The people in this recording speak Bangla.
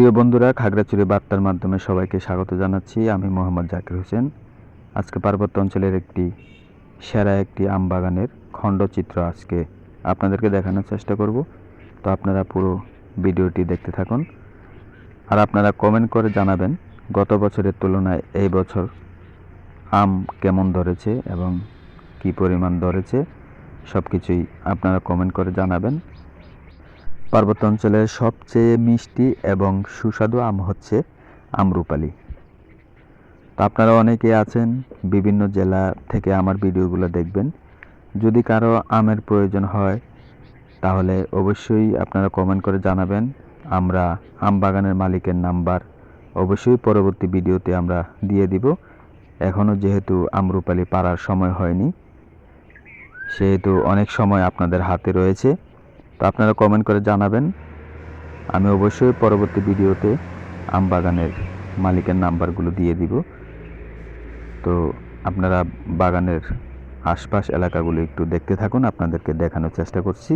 প্রিয় বন্ধুরা, খাগড়াছড়ি বার্তার মাধ্যমে সবাইকে স্বাগত জানাচ্ছি। আমি মোহাম্মদ জাকির হোসেন। আজকে পার্বত্য অঞ্চলের একটি সেরা একটি আম বাগানের খণ্ডচিত্র আজকে আপনাদেরকে দেখানোর চেষ্টা করব। তো আপনারা পুরো ভিডিওটি দেখতে থাকুন। আর আপনারা কমেন্ট করে জানাবেন, গত বছরের তুলনায় এই বছর আম কেমন ধরেছে এবং কি পরিমাণ ধরেছে সব কিছুই আপনারা কমেন্ট করে জানাবেন। পার্বত্য অঞ্চলের সবচেয়ে মিষ্টি এবং সুস্বাদু আম হচ্ছে আমরুপালি। তো আপনারা অনেকে আছেন, বিভিন্ন জেলা থেকে আমার ভিডিওগুলো দেখবেন। যদি কারও আমের প্রয়োজন হয়, তাহলে অবশ্যই আপনারা কমেন্ট করে জানাবেন। আমরা আম বাগানের মালিকের নাম্বার অবশ্যই পরবর্তী ভিডিওতে আমরা দিয়ে দিব। এখনও যেহেতু আমরুপালি পাড়ার সময় হয়নি, সেহেতু অনেক সময় আপনাদের হাতে রয়েছে। তো আপনারা কমেন্ট করে জানাবেন। আমি অবশ্যই পরবর্তী ভিডিওতে আম বাগানের মালিকের নাম্বারগুলো দিয়ে দিব। তো আপনারা বাগানের আশপাশ এলাকাগুলো একটু দেখতে থাকুন, আপনাদেরকে দেখানোর চেষ্টা করছি।